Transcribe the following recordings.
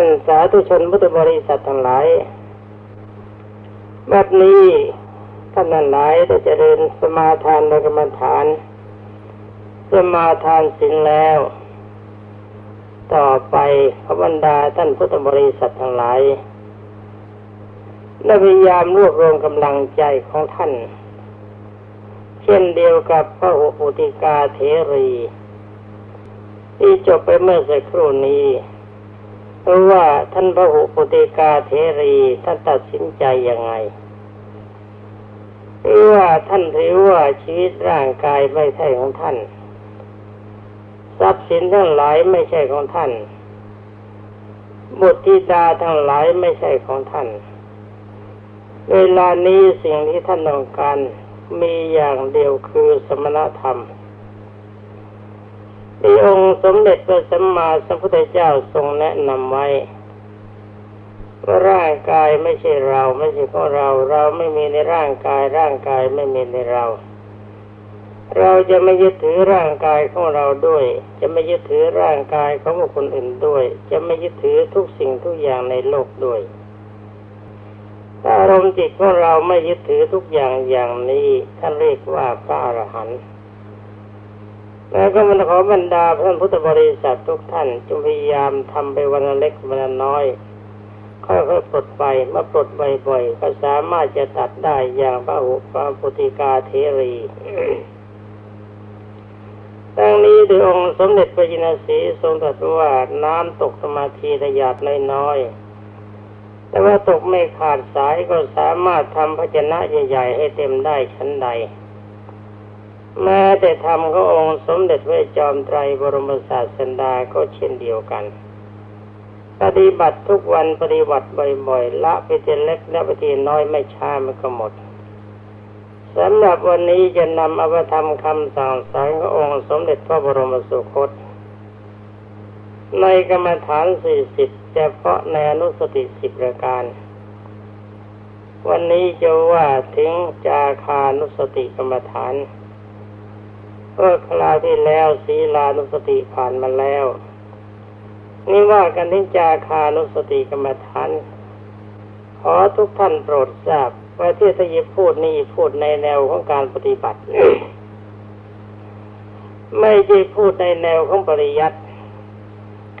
านสาธุชนพุทธบริษัททั้งหลายแบบนี้ท่านนั้นหลายได้เจริญสมาทานกรรมฐาน สมาทานสินแล้ว ต่อไปพระบรรดาท่านพุทธบริษัททั้งหลายได้พยายามรวบรวมกำลังใจของท่าน เช่นเดียวกับพระหุปุติกาเทรี ที่จบไปเมื่อสักครู่นี้ เพราะว่าท่านพระหุปติกาเทรีท่านตัดสินใจยังไงหรือว่าท่านถือว่าชีวิตร่างกายไม่ใช่ของท่าน ทรัพย์สินทั้งหลายไม่ใช่ของท่านบุตรธิดาทั้งหลายไม่ใช่ของท่าน เวลานี้สิ่งที่ท่านต้องการมีอย่างเดียวคือสมณธรรม ที่องค์สมเด็จพระสัมมาสัมพุทธเจ้าทรงแนะนำไว้ว่าร่างกายไม่ใช่เราไม่ใช่ของเรา เราไม่มีในร่างกายร่างกายไม่มีในเรา เราจะไม่ยึดถือร่างกายของเราด้วย จะไม่ยึดถือร่างกายของบุคคลอื่นด้วย จะไม่ยึดถือทุกสิ่งทุกอย่างในโลกด้วยถ้าอารมณ์จิตของเราไม่ยึดถือทุกอย่างอย่างนี้ท่านเรียกว่าพระอรหันต์ แล้วก็มันขอบรรดาท่านพุทธบริษัททุกท่านจงพยายามทำไปวันเล็กวันน้อยค่อยๆปลดไปเมื่อปลดบ่อยๆก็สามารถจะตัดได้อย่างพระหุปาปุติกาเทรีทั้งนี้โดยองค์สมเด็จพระจินสีทรงตรัสว่าน้ำตกสมาธิระยาดน้อยๆแต่ว่าตกไม่ขาดสายก็สามารถทำภาชนะใหญ่ ๆ ให้เต็มได้ชั้นใด แม้แต่ทำก็องค์สมเด็จพระจอมไตรบรมศาสดาก็เช่นเดียวกัน ปฏิบัติทุกวันปฏิบัติบ่อยๆละไปทีเล็กและไปทีน้อยไม่ช้ามันก็หมดสำหรับวันนี้จะนำอภิธรรมคำสั่งสอนขององค์สมเด็จพระบรมสุคต ในกรรมฐานสี่สิบเฉพาะในอนุสติสิบประการ วันนี้จะว่าถึงจาคานุสติกรรมฐาน เมื่อคราวที่แล้วศีลานุสติผ่านมาแล้ว นี่ว่ากันถึงจาคานุสติกรรมฐานขอทุกท่านโปรดทราบว่าที่ทยิพูดนี่พูดในแนวของการปฏิบัติ ไม่ใช่พูดในแนวของปริยัติ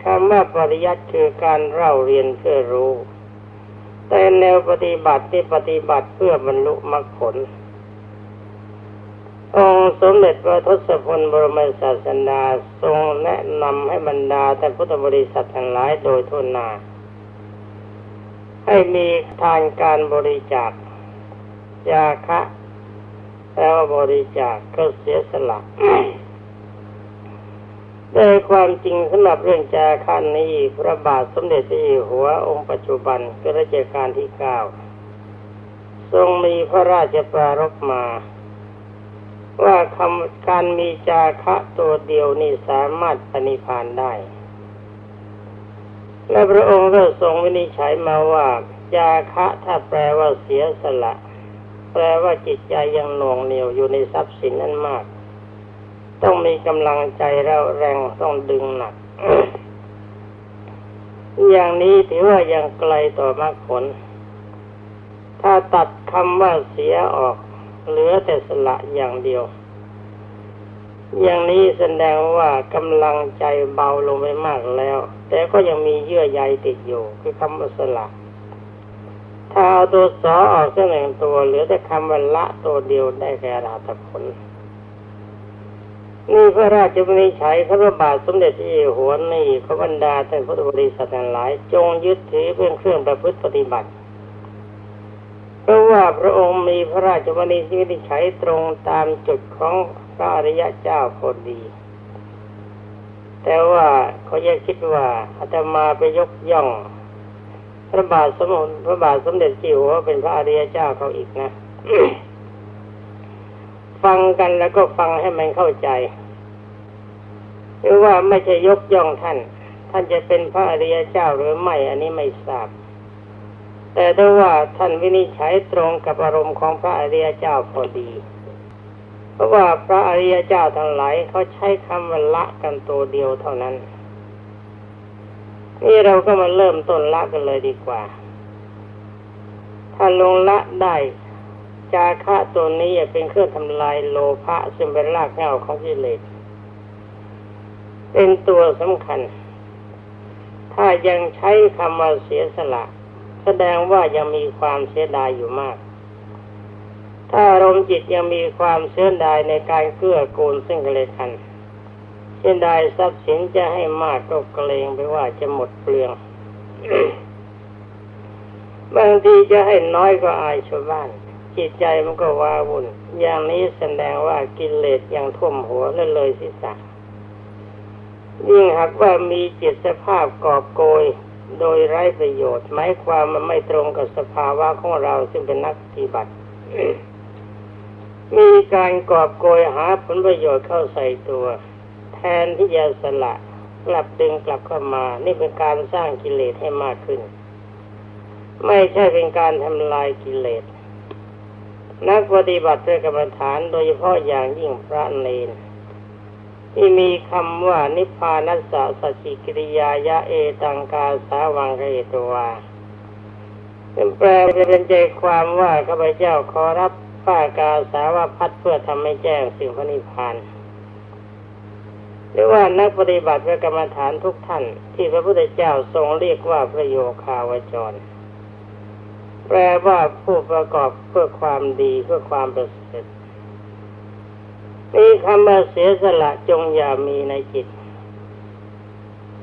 คำว่าปริยัติคือการเล่าเรียนเพื่อรู้ แต่แนวปฏิบัติที่ปฏิบัติเพื่อบรรลุมรรคผล องค์สมเด็จพระทศพลบรมศาสดาทรงแนะนำให้บรรดาท่านพุทธบริษัททั้งหลายโดยทุนนา ให้มีทานการบริจาคจาคะแปลว่าบริจาคก็เสียสละโดยความจริงสำหรับเรื่องจาคะนี้พระบาทสมเด็จพระเจ้าหัวองค์ปัจจุบันก็รัชกาลที่เก้าทรงมีพระราชปรารภมา ว่าคำการมีจาคะตัวเดียวนี่สามารถปณิพานได้ และพระองค์ก็ทรงวินิจฉัยมาว่า จาคะถ้าแปลว่าเสียสละ แปลว่าจิตใจยังหน่วงเหนียวอยู่ในทรัพย์สินนั้นมาก ต้องมีกำลังใจแล้วแรงต้องดึงหนัก อย่างนี้ถือว่ายังไกลต่อมรรคผล ถ้าตัดคำว่าเสียออก เหลือแต่สละอย่างเดียว อย่างนี้แสดงว่ากำลังใจเบาลงไปมากแล้ว แต่ก็ยังมีเยื่อใยติดอยู่คือคำว่าสละถ้าเอาตัวสอออกสักหนึ่งตัวเหลือแต่คำว่าละตัวเดียวได้แก่ราตผลนี่พระราชบัญชัยพระบาทสมเด็จที่หัวนี่พระบรรดาท่านพุทธบริษัททั้งหลาย จงยึดถือเป็นเครื่องประพฤติปฏิบัติเพ ราะว่าพระองค์มีพระราชบัญชัยตรงตามจุดของพระอริยเจ้าพอดี แต่ว่าเขาแยกคิดว่าอาตมาไปยกย่อง พระบาทสมเด็จพระบาทสมเด็จจิ๋วเป็นพระอริยเจ้าเขาอีกนะ ฟังกันแล้วก็ฟังให้มันเข้าใจหรือว่าไม่ใช่ยกย่องท่าน ท่านจะเป็นพระอริยเจ้าหรือไม่ อันนี้ไม่ทราบ แต่ถ้าว่าท่านวินิจฉัยตรงกับอารมณ์ของพระอริยเจ้าพอดี เพราะว่าพระอริยเจ้าทั้งหลายเขาใช้คำว่าละกันตัวเดียวเท่านั้น นี่เราก็มาเริ่มต้นละกันเลยดีกว่า ถ้าลงละได้จาคะตัวนี้เป็นเครื่องทำลายโลภะซึ่งเป็นรากเหง้าของกิเลสเป็นตัวสำคัญ ถ้ายังใช้คำว่าเสียสละ สดงว่ายังมีความเสียดายอยู่มาก ถ้าอารมณ์จิตยังมีความเสียดายในการเกื้อกูลซึ่งกันและกันเช่นใดทรัพย์สินจะให้มากก็เกรงไปว่าจะหมดเปลืองบางทีจะให้น้อยก็อายชาวบ้าน จิตใจมันก็ว้าวุ่น อย่างนี้แสดงว่ากิเลสยังท่วมหัวและเลยศีรษะยิ่งหากว่ามีจิตสภาพกอบโกย โดยไร้ประโยชน์หมายความมันไม่ตรงกับสภาวะของเราซึ่งเป็นนักปฏิบัติ มีการกอบโกยหาผลประโยชน์เข้าใส่ตัว แทนที่จะสละกลับดึงกลับเข้ามา นี่เป็นการสร้างกิเลสให้มากขึ้น ไม่ใช่เป็นการทำลายกิเลส นักปฏิบัติเพื่อกรรมฐานโดยเฉพาะอย่างยิ่งพระเนน ที่มีคำว่านิพพานัสสะสัจจิกิริยายะเอตังกาสาวังเกตวาแปลเป็นใจความว่าข้าพเจ้าขอรับผ้ากาสาวพัดเพื่อทำให้แจ้งสิ่งพระนิพพานหรือว่านักปฏิบัติกรรมฐานทุกท่าน ที่พระพุทธเจ้าทรงเรียกว่าประโยคาวจร แปลว่าผู้ประกอบเพื่อความดีเพื่อความประเสริฐ มีคำว่าเสียสละจงอย่ามีในจิต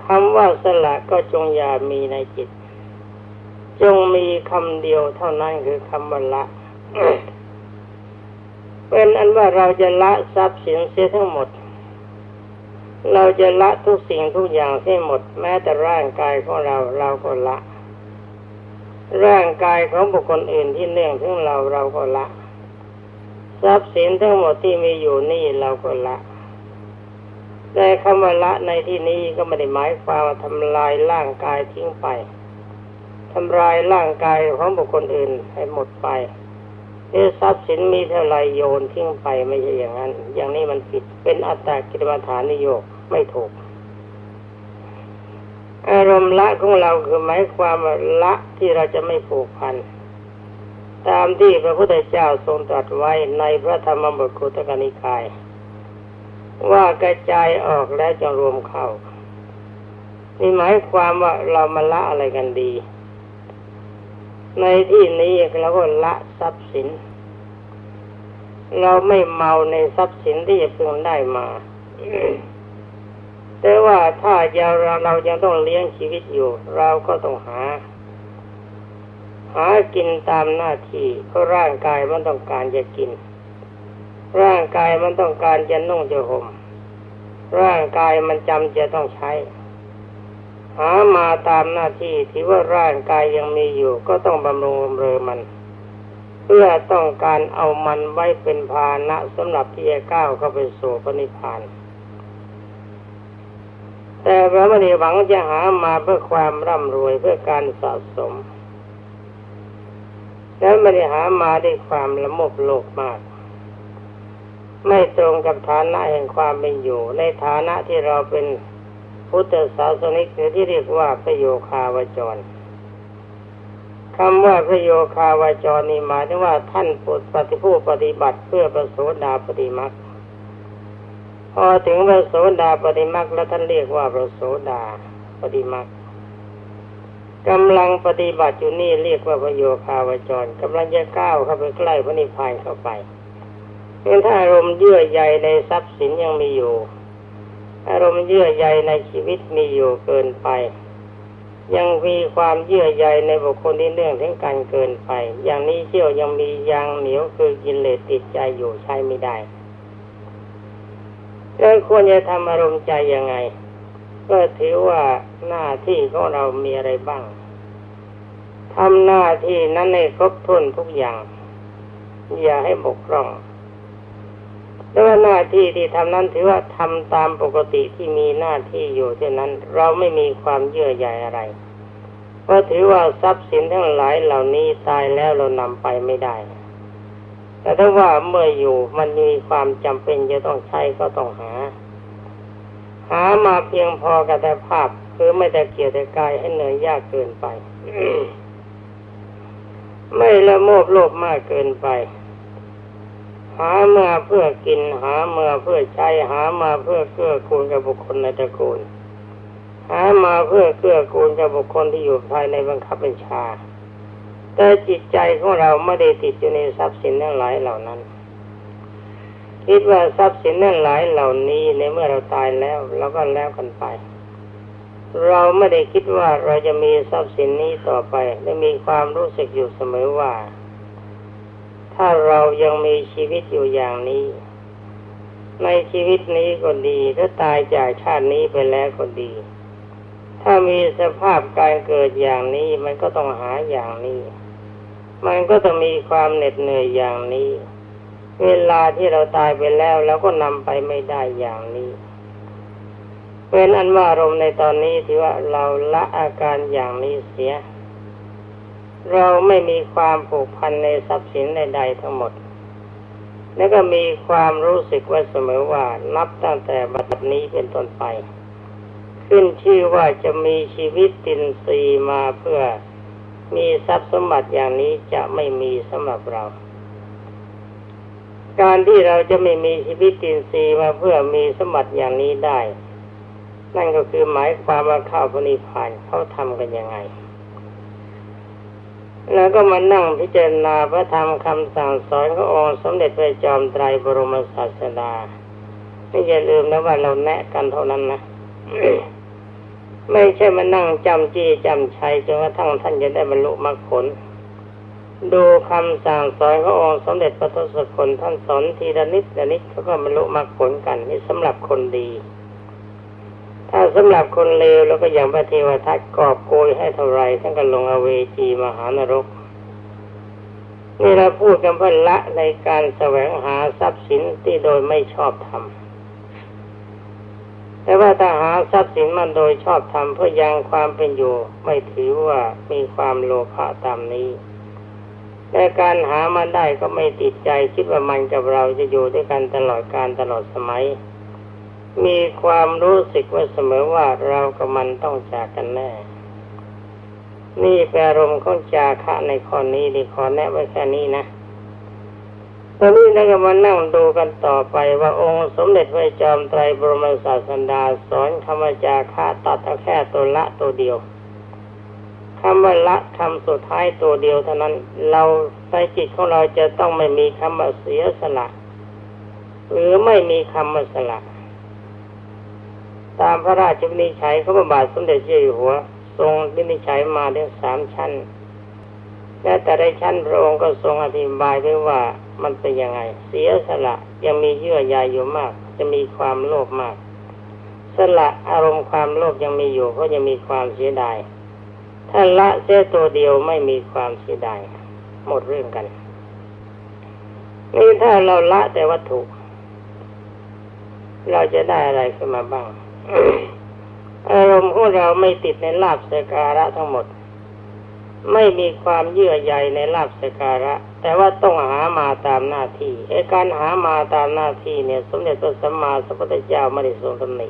คำว่าสละก็จงอย่ามีในจิต จงมีคำเดียวเท่านั้นคือคำว่าละเป็นอันว่าเราจะละทรัพย์สินเสียทั้งหมด เราจะละทุกสิ่งทุกอย่างเสียหมด แม้แต่ร่างกายของเราเราก็ละ ร่างกายของบุคคลอื่นที่เนื่องถึงเราเราก็ละ ทรัพย์สินทั้งหมดที่มีอยู่นี่เราก็ละแต่คำว่าละในที่นี้ก็ไม่ได้หมายความว่าทำลายร่างกายทิ้งไปทำลายร่างกายของบุคคลอื่นให้หมดไปเอทรัพย์สินมีเท่าไรโยนทิ้งไปไม่ใช่อย่างนั้น อย่างนี้มันผิด เป็นอัตตากิรมาฐานนิโยกไม่ถูก อารมณ์ละของเราคือหมายความว่าละที่เราจะไม่ผูกพัน ตามที่พระพุทธเจ้าทรงตรัสไว้ในพระธรรมบทคุตกนิกาย ว่ากระจายออกแล้วจะรวมเข้านี่หมายความว่าเรามาละอะไรกันดี ในที่นี้เราก็ละทรัพย์สิน เราไม่เมาในทรัพย์สินที่จะเพิ่งได้มา แต่ว่าถ้าเราเรายังต้องเลี้ยงชีวิตอยู่ เราก็ต้องหา หากินตามหน้าที่เพราะร่างกายมันต้องการจะกิน ร่างกายมันต้องการจะนุ่งจะห่มร่างกายมันจำจะต้องใช้ หามาตามหน้าที่ที่ว่าร่างกายยังมีอยู่ ก็ต้องบำรุงบำเรอมัน เพื่อต้องการเอามันไว้เป็นภาณะสำหรับที่จะก้าวเข้าไปสู่พระนิพพานแต่พระมณีหวังจะหามาเพื่อความร่ำรวยเพื่อการสะสม แล้วไม่ได้หามาด้วยความละโมบโลภมาก ไม่ตรงกับฐานะแห่งความเป็นอยู่ ในฐานะที่เราเป็นพุทธศาสนิกหรือที่เรียกว่าพระโยคาวจรคำว่าพระโยคาวจรนี่หมายถึงว่าท่านปฏิผู้ปฏิบัติเพื่อประโสดาปฏิมักพอถึงพระโสดาปฏิมักแล้วท่านเรียกว่าพระโสดาปฏิมัก กำลังปฏิบัติอยู่นี่เรียกว่าพระโยคาวจรกำลังจะก้าวเข้าไปใกล้พระนิพพานเข้าไปเพียงถ้าอารมณ์เยื่อใยในทรัพย์สินยังมีอยู่ อารมณ์เยื่อใยในชีวิตมีอยู่เกินไป ยังมีความเยื่อใยในบุคคลที่เนื่องถึงกันเกินไป อย่างนี้เชี่ยวยังมียางเหนียวคือกินเลสติดใจอยู่ใช้ไม่ได้เราควรจะทำอารมณ์ใจยังไง ก็ถือว่าหน้าที่ของเรามีอะไรบ้างทำหน้าที่นั้นในครบถ้วนทุกอย่าง อย่าให้บกพร่องแต่ว่าหน้าที่ที่ทำนั้นถือว่าทำตามปกติที่มีหน้าที่อยู่เช่นนั้น เราไม่มีความเยื่อใยอะไรเพราะถือว่าทรัพย์สินทั้งหลายเหล่านี้ตายแล้วเรานำไปไม่ได้ แต่ถ้าว่าเมื่ออยู่มันมีความจำเป็นจะต้องใช้ก็ต้องหา หามาเพียงพอกับแต่ภาพ คือไม่แต่เกียรติกายให้เหนื่อยยากเกินไป ไม่ละโมบโลภมากเกินไป หามาเพื่อกิน หามาเพื่อใช้หามาเพื่อเกื้อกูลกับบุคคลในตระกูลหามาเพื่อเกื้อกูลกับบุคคลที่อยู่ภายในบังคับบัญชา แต่จิตใจของเราไม่ได้ติดอยู่ในทรัพย์สินทั้งหลายเหล่านั้น คิดว่าทรัพย์สินทั้งหลายเหล่านี้ในเมื่อเราตายแล้วเราก็แล้วกันไป เราไม่ได้คิดว่าเราจะมีทรัพย์สินนี้ต่อไปและมีความรู้สึกอยู่เสมอว่า ถ้าเรายังมีชีวิตอยู่อย่างนี้ ในชีวิตนี้ก็ดีถ้าตายจากชาตินี้ไปแล้วก็ดี ถ้ามีสภาพการเกิดอย่างนี้มันก็ต้องหาอย่างนี้ มันก็ต้องมีความเหน็ดเหนื่อยอย่างนี้ เวลาที่เราตายไปแล้วเราก็นำไปไม่ได้อย่างนี้เป็นอันว่าอารมณ์ในตอนนี้ที่ว่าเราละอาการอย่างนี้เสีย เราไม่มีความผูกพันในทรัพย์สินใดๆทั้งหมด แล้วก็มีความรู้สึกว่าเสมอว่านับตั้งแต่บัดนี้เป็นต้นไป ขึ้นชื่อว่าจะมีชีวิตตินซีมาเพื่อมีทรัพย์สมบัติอย่างนี้จะไม่มีสำหรับเรา การที่เราจะไม่มีชีวิตตินซีมาเพื่อมีสมบัติอย่างนี้ได้ นั่นก็คือหมายความว่าข้าพนิพพานเขาทำกันยังไง แล้วก็มานั่งพิจารณาพระธรรมคำสั่งสอนขององค์สมเด็จพระจอมไตรบรมศาสดาไม่อย่าลืมนะว่าเราแนะกันเท่านั้นนะไม่ใช่มานั่งจำจี้จำชัยจนกระทั่งท่านจะได้บรรลุมรรคผล ดูคำสั่งสอนขององค์สมเด็จพระทศกุลท่านสอนทีละนิดละนิดเขาก็บรรลุมรรคผลกันนี่สำหรับคนดี ถ้าสำหรับคนเลวแล้วก็อย่างพระเทวทัตกอบโกยให้เท่าไรท่านก็ลงอเวจีมหานรกนี่เราพูดกันเพื่อละในการแสวงหาทรัพย์สินที่โดยไม่ชอบทำแต่ว่าถ้าหาทรัพย์สินมันโดยชอบทำเพื่อยังความเป็นอยู่ ไม่ถือว่ามีความโลภะตามนี้ แต่การหามันได้ก็ไม่ติดใจคิดว่ามันกับเราจะอยู่ด้วยกันตลอดการตลอดสมัย มีความรู้สึกว่าเสมอว่าเรากับมันต้องจากกันแน่ นี่แปรรมของจาคะในข้อนี้ดีขอแนะไว้แค่นี้นะตอนนี้เราก็มานั่งดูกันต่อไปว่าองค์สมเด็จพระจอมไตรบรมศาสดาสอนคำว่าจาคะตัดเอาแค่ตัวละตัวเดียวำว่าละคำสุดท้ายตัวเดียวเท่านั้น เราในจิตของเราจะต้องไม่มีคำว่าเสียสละ หรือไม่มีคำว่าสละ ตามพระราชวินิจฉัยของพระบาทสมเด็จเจ้าอยู่หัว ทรงวินิจฉัยมาได้สามชั้นและแต่ละชั้นพระองค์ก็ทรงอธิบายไว้ว่ามันเป็นยังไง เสียสละยังมีเยื่อใยอยู่มาก จะมีความโลภมาก สละอารมณ์ความโลภยังมีอยู่เพราะยังมีความเสียดาย ถ้าละเสียตัวเดียวไม่มีความเสียดายหมดเรื่องกัน นี่ถ้าเราละแต่วัตถุ เราจะได้อะไรขึ้นมาบ้าง อารมณ์ของเราไม่ติดในลาบสการะทั้งหมด ไม่มีความเยื่อใยในลาบสการะ แต่ว่าต้องหามาตามหน้าที่ไอ้การหามาตามหน้าที่เนี่ย สมเด็จพระสัมมาสัมพุทธเจ้าไม่ได้ทรงตำหนิ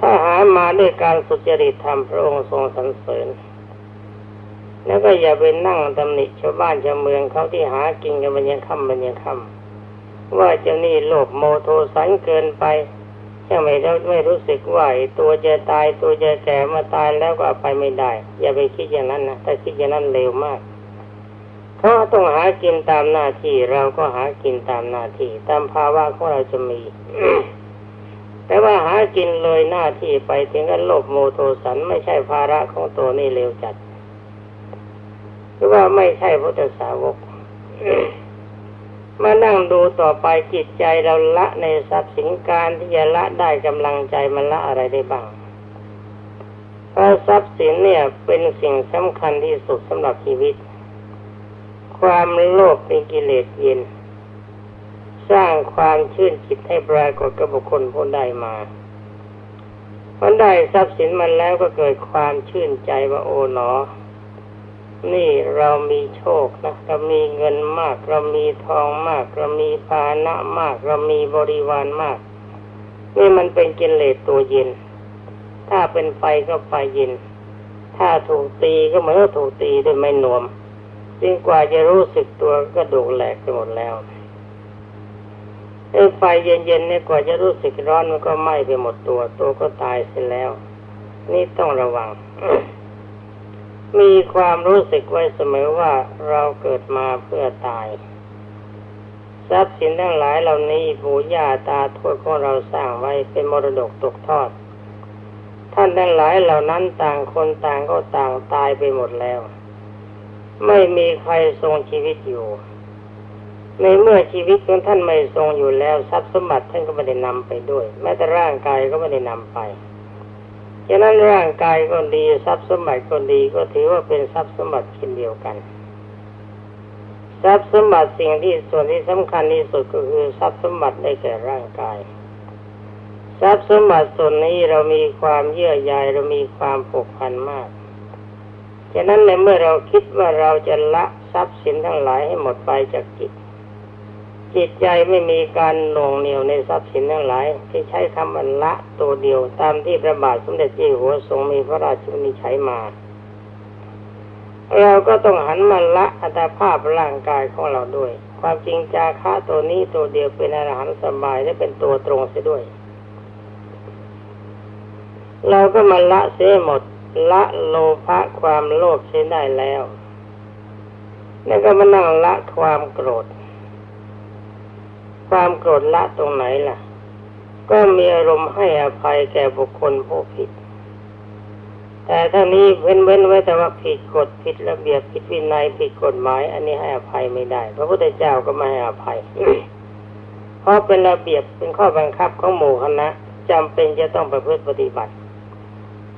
ถ้าหามาด้วยการสุจริตธรรมพระองค์ทรงสรรเสริญ แล้วก็อย่าไปนั่งตำหนิชาวบ้านชาวเมืองเขาที่หากินกันมันยังค่ำมันยังค่ำว่าเจ้านี่โลภโมโทสันเกินไปยังไม่ได้ไม่รู้สึกว่าตัวจะตายตัวจะแก่มาตายแล้วก็ไปไม่ได้ อย่าไปคิดอย่างนั้นนะถ้าคิดอย่างนั้นเร็วมากเขาต้องหากินตามหน้าที่เราก็หากินตามหน้าที่ ตามภาวะของเราจะมี แต่ว่าหากินเลยหน้าที่ไปถึงกันโลภโมโทสันไม่ใช่ภาระของตัวนี่เร็วจัดหรือว่าไม่ใช่พุทธสาวกมานั่งดูต่อไปจิตใจเราละในทรัพย์สินการที่จะละได้กำลังใจมันละอะไรได้บ้างเพราะทรัพย์สินเนี่ยเป็นสิ่งสำคัญที่สุดสำหรับชีวิต ความโลภเป็นกิเลสเย็น สร้างความชื่นจิตให้ปรากฏกับบุคคลผู้ได้มามันได้ทรัพย์สินมันแล้วก็เกิดความชื่นใจว่าโอ๋หนอ นี่เรามีโชคนะเรามีเงินมาก เรามีทองมาก เรามีภานะมาก เรามีบริวารมาก นี่มันเป็นกิเลสตัวเย็น ถ้าเป็นไฟก็ไฟเย็น ถ้าถูกตีก็เหมือนถูกตีด้วยไม้นวมจึงกว่าจะรู้สึกตัวก็ดูกแหลกไปหมดแล้ว ไอ้ไฟเย็นๆเนี่ยกว่าจะรู้สึกร้อนมันก็ไหม้ไปหมดตัว ตัวก็ตายเสียแล้ว นี่ต้องระวัง มีความรู้สึกไว้เสมอว่าเราเกิดมาเพื่อตาย ทรัพย์สินทั้งหลายเหล่านี้ปู่ย่าตาทวดของเราสร้างไว้เป็นมรดกตกทอด ท่านทั้งหลายเหล่านั้นต่างคนต่างก็ต่างตายไปหมดแล้ว ไม่มีใครทรงชีวิตอยู่ ในเมื่อชีวิตของท่านไม่ทรงอยู่แล้วทรัพย์สมบัติท่านก็ไม่ได้นำไปด้วย แม้แต่ร่างกายก็ไม่ได้นำไปฉะนั้นร่างกายก็ดีทรัพย์สมบัติก็ดีก็ถือว่าเป็นทรัพย์สมบัติเช่นเดียวกัน ทรัพย์สมบัติสิ่งที่ส่วนที่สำคัญที่สุดก็คือทรัพย์สมบัติได้แก่ร่างกาย ทรัพย์สมบัติส่วนนี้เรามีความเยื่อใยเรามีความผูกพันมากฉะนั้นในเมื่อเราคิดว่าเราจะละทรัพย์สินทั้งหลายให้หมดไปจากจิต จิตใจไม่มีการหน่วงเหนียวในทรัพย์สินทั้งหลาย ที่ใช้คำว่าละตัวเดียวตามที่พระบาทสมเด็จเจ้าอยู่หัวทรงมีพระราชินิจฉัยมา เราก็ต้องหันมาละอัตภาพร่างกายของเราด้วย ความจริงจาคะตัวนี้ตัวเดียวเป็นอรหันต์สบายและเป็นตัวตรงเสียด้วย เราก็มาละเสียหมดละโลภะความโลภเสียได้แล้ว แล้วก็มานั่งละความโกรธ ความโกรธละตรงไหนล่ะ ก็มีอารมณ์ให้อภัยแก่บุคคลผู้ผิด แต่ถ้านี้เว้นเว้นไว้แต่ว่าผิดกฎผิดระเบียบผิดวินัยผิดกฎหมาย อันนี้ให้อภัยไม่ได้ พระพุทธเจ้าก็ไม่ให้อภัย เพราะเป็นระเบียบเป็นข้อบังคับของหมู่คณะจำเป็นจะต้องประพฤติปฏิบัติ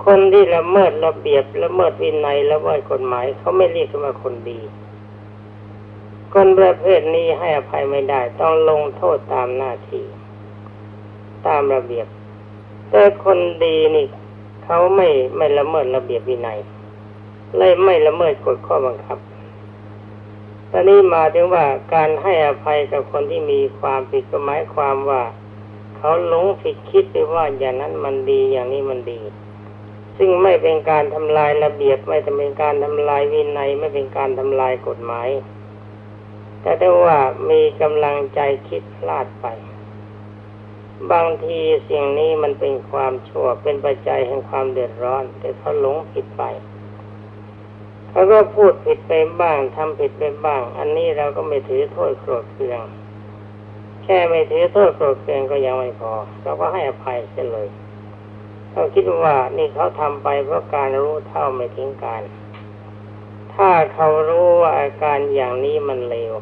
คนที่ละเมิดระเบียบละเมิดวินัยละเมิดกฎหมายเขาไม่เรียกกันว่าคนดี คนประเภทนี้ให้อภัยไม่ได้ ต้องลงโทษตามหน้าที่ ตามระเบียบ แต่คนดีนี่เขาไม่ไม่ละเมิดระเบียบวินัยเลยไม่ละเมิดกฎข้อบังคับตอนนี้มาถึงว่าการให้อภัยกับคนที่มีความผิดก็หมายความว่า เขาหลงผิดคิดไปว่าอย่างนั้นมันดีอย่างนี้มันดี ซึ่งไม่เป็นการทำลายระเบียบไม่เป็นการทำลายวินัย ไม่เป็นการทำลายกฎหมาย แต่ถ้ว่ามีกำลังใจคิดพลาดไป บางทีสิ่งนี้มันเป็นความชั่วเป็นปัจจัยแห่งความเดือดร้อน แต่เขาหลงผิดไปเขาก็พูดผิดไปบ้างทำผิดไปบ้าง อันนี้เราก็ไม่ถือโทษโกรธเคือง แค่ไม่ถือโทษโกรธเคืองก็ยังไม่พอเราก็ให้อภัยเสียเลยเขาคิดว่านี่เขาทำไปเพราะการรู้เท่าไม่ทิ้งการถ้าเขารู้ว่าอาการอย่างนี้มันเลว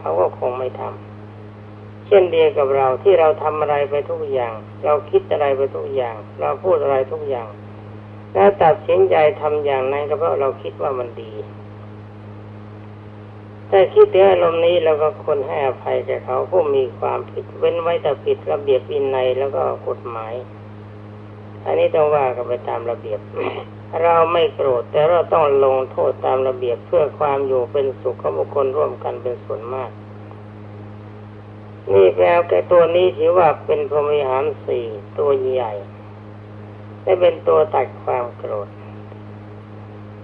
เขาก็คงไม่ทำเช่นเดียวกับเราที่เราทำอะไรไปทุกอย่าง เราคิดอะไรไปทุกอย่าง เราพูดอะไรทุกอย่าง แล้วตัดสินใจทำอย่างนั้นก็เพราะเราคิดว่ามันดีแต่คิดถึงอารมณ์นี้เราก็คนให้อภัยแก่เขาผู้มีความผิด เว้นไว้แต่ผิดระเบียบวินัยแล้วก็กฎหมาย อันนี้ต้องว่ากันไปตามระเบียบ เราไม่โกรธแต่เราต้องลงโทษตามระเบียบเพื่อความอยู่เป็นสุขของบุคคลร่วมกันเป็นส่วนมาก นี่แปลแกตัวนี้ถือว่าเป็นพรหมิหารสี่ตัวใหญ่และเป็นตัวตัดความโกรธ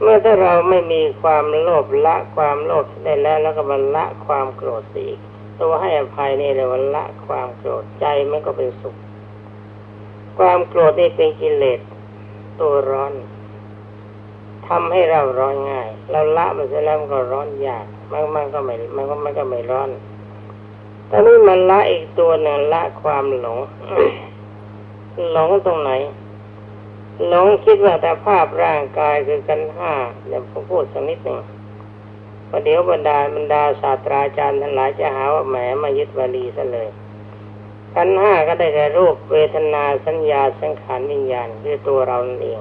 เมื่อถ้าเราไม่มีความโลภละความโลภได้แล้วแล้วก็บรรละความโกรธอีกตัวให้อภัยนี่เลยวันละความโกรธใจมันก็เป็นสุข ความโกรธนี่เป็นกิเลสตัวร้อน ทำให้เราร้อนง่าย เราละมันเสร็จแล้วมันก็ร้อนยากมันมันก็ไม่มันก็มันก็ไม่ร้อนตอนนี้มันละอีกตัวหนึ่งละความหลงหลงตรงไหนหลงคิดว่าแต่ภาพร่างกายคือกันห้าเดี๋ยวผมพูดสักนิดหนึ่งประเดี๋ยวบรรดาบรรดาศาสตราจารย์ทั้งหลายจะหาว่าแหมมายึดวลีซะเลยขันห้าก็ได้แก่รูปเวทนาสัญญาสังขารวิญญาณคือตัวเราเอง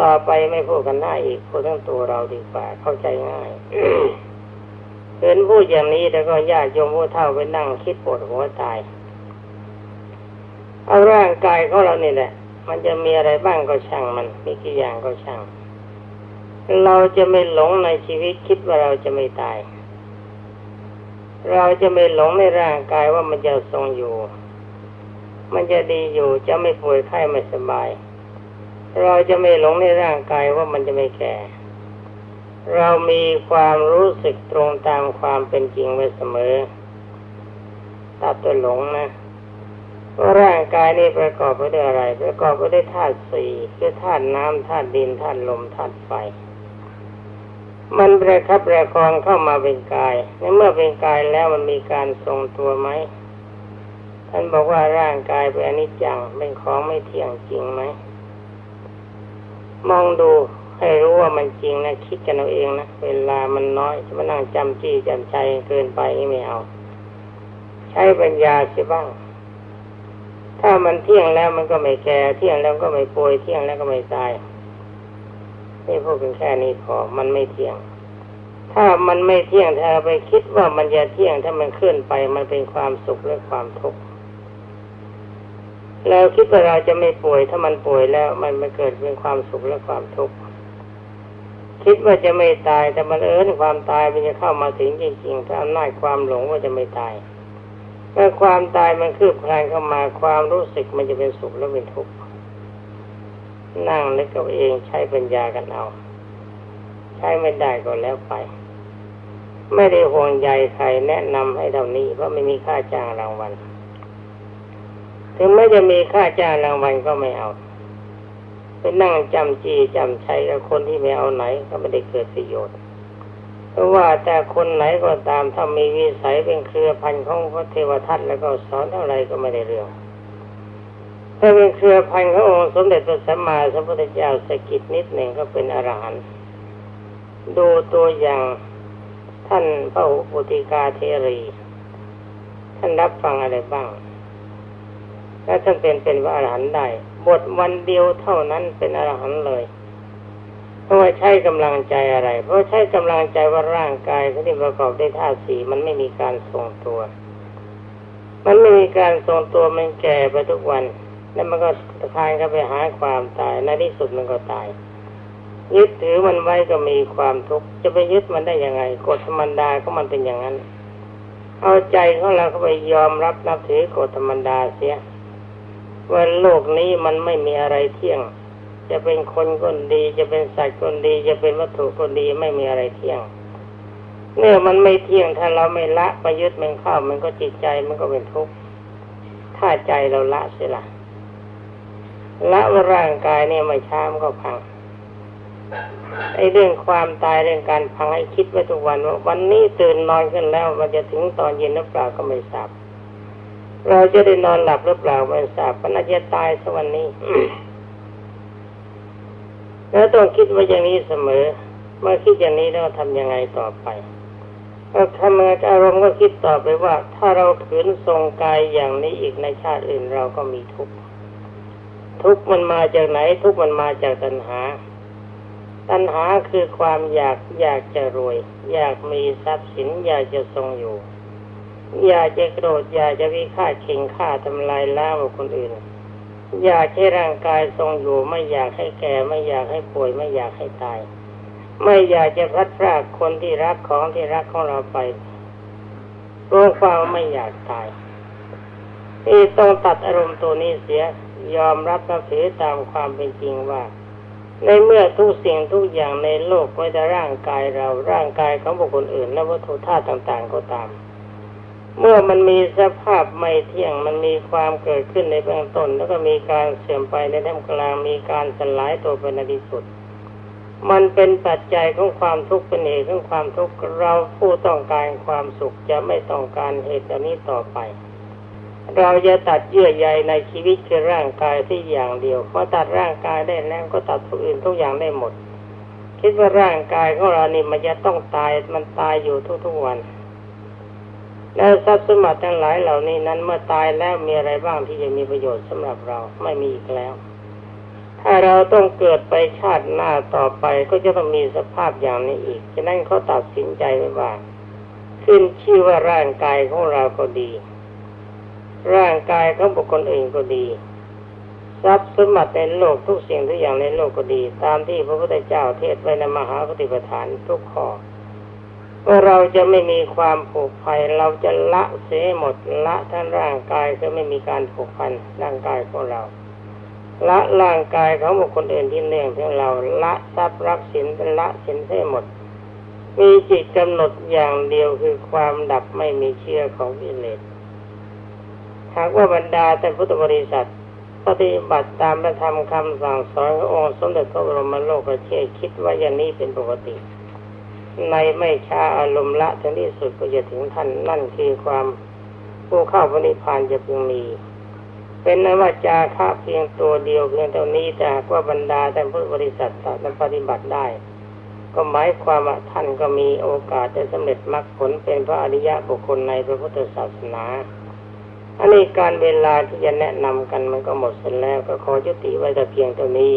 ต่อไปไม่พูดกันหน้าอีกพูดทั้งตัวเราดีกว่าเข้าใจง่ายเห็นพูดอย่างนี้แล้วก็ญาติโยมผู้เฒ่าไปนั่งคิดปวดหัวตายเอาร่างกายของเรานี่แหละ มันจะมีอะไรบ้างก็ช่างมันมีกี่อย่างก็ช่าง เราจะไม่หลงในชีวิตคิดว่าเราจะไม่ตาย เราจะไม่หลงในร่างกายว่ามันจะทรงอยู่ มันจะดีอยู่จะไม่ป่วยไข้ไม่สบาย เราจะไม่หลงในร่างกายว่ามันจะไม่แก่ เรามีความรู้สึกตรงตามความเป็นจริงไว้เสมอ ตัดตัวหลงนะว่าร่างกายนี้ประกอบไปด้วยอะไร ประกอบไปด้วยธาตุสี่คือธาตุน้ำธาตุดินธาตุลมธาตุไฟ มันประคับประคองเข้ามาเป็นกาย ในเมื่อเป็นกายแล้วมันมีการทรงตัวไหมท่านบอกว่าร่างกายเป็นอนิจจังเป็นของไม่เที่ยงจริงไหม มองดูให้รู้ว่ามันจริงนะคิดกันเอาเองนะเวลามันน้อยจะมานั่งจำจี้จำใจเกินไปนี่ไม่เอา ใช้ปัญญาใช่บ้าง ถ้ามันเที่ยงแล้วมันก็ไม่แก่เที่ยงแล้วก็ไม่ป่วยเที่ยงแล้วก็ไม่ตายนี่พูดเป็นแค่นี้พอมันไม่เที่ยง ถ้ามันไม่เที่ยงถ้าไปคิดว่ามันจะเที่ยงถ้ามันเคลื่อนไปมันเป็นความสุขหรือความทุกข์ แล้วคิดว่าเราจะไม่ป่วยถ้ามันป่วยแล้วมันมันเกิดเป็นความสุขและความทุกข์คิดว่าจะไม่ตายแต่มันเอิญความตายมันจะเข้ามาถึงจริงๆเพราอำนาจความหลงว่าจะไม่ตายเมื่อความตายมันคืบคลานเข้ามาความรู้สึกมันจะเป็นสุขแล้วเป็นทุกข์นั่งนึกกับเองใช้ปัญญากันเอา ใช้ไม่ได้ก็แล้วไป ไม่ได้ห่วงใยใครแนะนำให้เท่านี้เพราะไม่มีค่าจ้างรางวัล ถึงแม้จะมีค่าจ้างรางวัลก็ไม่เอาไปนั่งจำจีจำชัยกับคนที่ไม่เอาไหนก็ไม่ได้เกิดประโยชน์ เพราะว่าแต่คนไหนก็ตามถ้ามีวิสัยเป็นเครือพันธุ์ของพระเทวทัตแล้วก็สอนเท่าไรก็ไม่ได้เรื่อง ถ้าเป็นเครือพันธุ์ขององค์สมเด็จพระสัมมาสัมพุทธเจ้าสกิดนิดหนึ่งก็เป็นอรหันต์ดูตัวอย่างท่านพระอุติกาเทรี ท่านรับฟังอะไรบ้าง และท่านเป็นเป็นพระอรหันต์ได้บทวันเดียวเท่านั้นเป็นอรหันต์เลยเพราะว่าใช้กำลังใจอะไร เพราะใช้กำลังใจว่าร่างกายที่ประกอบด้วยธาตุสีมันไม่มีการทรงตัว มันไม่มีการทรงตัวมันแก่ไปทุกวัน แล้วมันก็ทานก็ไปหาความตายในที่สุดมันก็ตาย ยึดถือมันไว้ก็มีความทุกข์จะไปยึดมันได้ยังไงกฎธรรมดาก็มันเป็นอย่างนั้น เอาใจของเราเข้าไปยอมรับนับถือกฎธรรมดาเสีย ว่าโลกนี้มันไม่มีอะไรเที่ยง จะเป็นคนก็ดี จะเป็นสัตว์ก็ดี จะเป็นวัตถุก็ดีไม่มีอะไรเที่ยง เมื่อมันไม่เที่ยงถ้าเราไม่ละไปยึดมันเข้ามันก็จิตใจมันก็เป็นทุกข์ถ้าใจเราละเสียละละว่าร่างกายเนี่ยไม่ช้ามันก็พังไอ้เรื่องความตายเรื่องการพังให้คิดไว้ทุกวันว่าวันนี้ตื่นนอนขึ้นแล้ว มันจะถึงตอนเย็นหรือเปล่าก็ไม่ทราบ เราจะได้นอนหลับหรือเปล่าไม่ทราบมันอาจจะตายสักวันนี้แล้วต้องคิดว่าอย่างนี้เสมอ เมื่อคิดอย่างนี้แล้วทำยังไงต่อไปก็ทำงานอารมณ์ก็คิดต่อไปว่า ถ้าเราขืนทรงกายอย่างนี้อีกในชาติอื่นเราก็มีทุกข์ทุกข์มันมาจากไหน ทุกข์มันมาจากตัณหา ตัณหาคือความอยากอยากจะรวย อยากมีทรัพย์สินอยากจะทรงอยู่ อยากจะโกรธอยากจะวิฆาตเข่งฆ่าทำลายล้างคนอื่น อยากให้ร่างกายทรงอยู่ไม่อยากให้แก่ไม่อยากให้ป่วยไม่อยากให้ตาย ไม่อยากจะพัดพรากคนที่รักของที่รักของเราไปรู้ความไม่อยากตายที่ต้องตัดอารมณ์ตัวนี้เสียยอมรับนับถือตามความเป็นจริงว่า ในเมื่อทุกสิ่งทุกอย่างในโลกไม่แต่ร่างกายเราร่างกายของบุคคลอื่น และวัตถุธาตุต่าง ๆ ก็ตาม เมื่อมันมีสภาพไม่เที่ยง มันมีความเกิดขึ้นในเบื้องต้น แล้วก็มีการเสื่อมไปในท่ามกลาง มีการสลายตัวเป็นในที่สุด มันเป็นปัจจัยของความทุกข์เป็นเหตุของความทุกข์ เราผู้ต้องการความสุขจะไม่ต้องการเหตุนี้ต่อไป เราจะตัดเยื่อใยในชีวิตคือร่างกายที่อย่างเดียวพอตัดร่างกายได้แล้วก็ตัดทุกอื่นทุกอย่างได้หมด คิดว่าร่างกายของเรานี่มันจะต้องตาย มันตายอยู่ทุกๆวัน แล้วทรัพย์สมบัติทั้งหลายเหล่านี้นั้นเมื่อตายแล้วมีอะไรบ้างที่จะมีประโยชน์สำหรับเราไม่มีอีกแล้ว ถ้าเราต้องเกิดไปชาติหน้าต่อไปก็จะต้องมีสภาพอย่างนี้อีกฉะนั้นเขาตัดสินใจไว้ว่าขึ้นชื่อว่าร่างกายของเราก็ดี ร่างกายของบุคคลอื่นก็ดีทรัพย์สมบัติในโลกทุกสิ่งทุกอย่างในโลกก็ดี ตามที่พระพุทธเจ้าเทศไว้ในมหาปฏิปทานทุกข้อ ว่าเราจะไม่มีความผูกพันเราจะละเสียหมดละทั้งร่างกายจะไม่มีการผูกพันร่างกายของเรา ละร่างกายของบุคคลอื่นที่เนื่องถึงเราละทรัพย์รักสินละสินให้หมด มีจิตกำหนดอย่างเดียวคือความดับไม่มีเชื่อของกิเลสหากว่าบรรดาแต่พุทธบริษัทปฏิบัติตามพระธรรมคำสั่งสอนขององค์สมเด็จพระบรมโลกเชษคิดว่าอย่างนี้เป็นปกติ ในไม่ช้าอารมณ์ละถึงที่สุดก็จะถึงท่านนั่นคือความผู้เข้าพระนิพพานจะพึงมี เป็นนว่าจาคะเพียงตัวเดียวเพียงเท่านี้แต่หากว่าบรรดาแต่พุทธบริษัทสามารถปฏิบัติได้ ก็หมายความว่าท่านก็มีโอกาสจะสำเร็จมรรคผลเป็นพระอริยะบุคคลในพระพุทธศาสนาอันนี้การเวลาที่จะแนะนำกันมันก็หมดสร็จแล้วก็ขอยุติไว้แต่เพียงเท่านี้